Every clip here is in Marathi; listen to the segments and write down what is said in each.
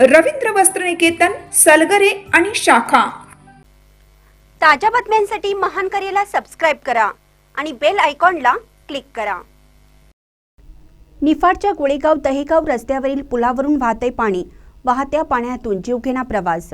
रवींद्र वस्त्रनिकेतन सलगरे आणि शाखा. ताज्या बातम्यांसाठी महान करेला सबस्क्राईब करा आणि बेल आयकॉनला क्लिक करा. निफाडच्या गोळेगाव दहेगाव रस्त्यावरील पुलावरून वाहते पाणी वाहत्या पाण्यातून जीवघेणा प्रवास.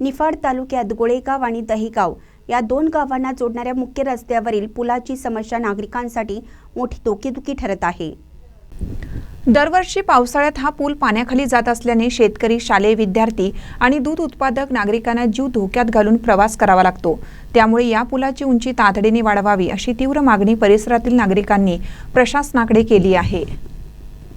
निफाड तालुक्यात गोळेगाव आणि दहेगाव या दोन गावांना जोडणाऱ्या मुख्य रस्त्यावरील पुलाची समस्या नागरिकांसाठी मोठी धोकेदुकी ठरत आहे. दरवर्षी पावसाळ्यात हा पूल पाण्याखाली जात असल्याने शेतकरी शालेय विद्यार्थी आणि दूध उत्पादक नागरिकांना जीव धोक्यात घालून प्रवास करावा लागतो. त्यामुळे या पुलाची उंची तातडीने वाढवावी अशी तीव्र मागणी परिसरातील नागरिकांनी प्रशासनाकडे केली आहे.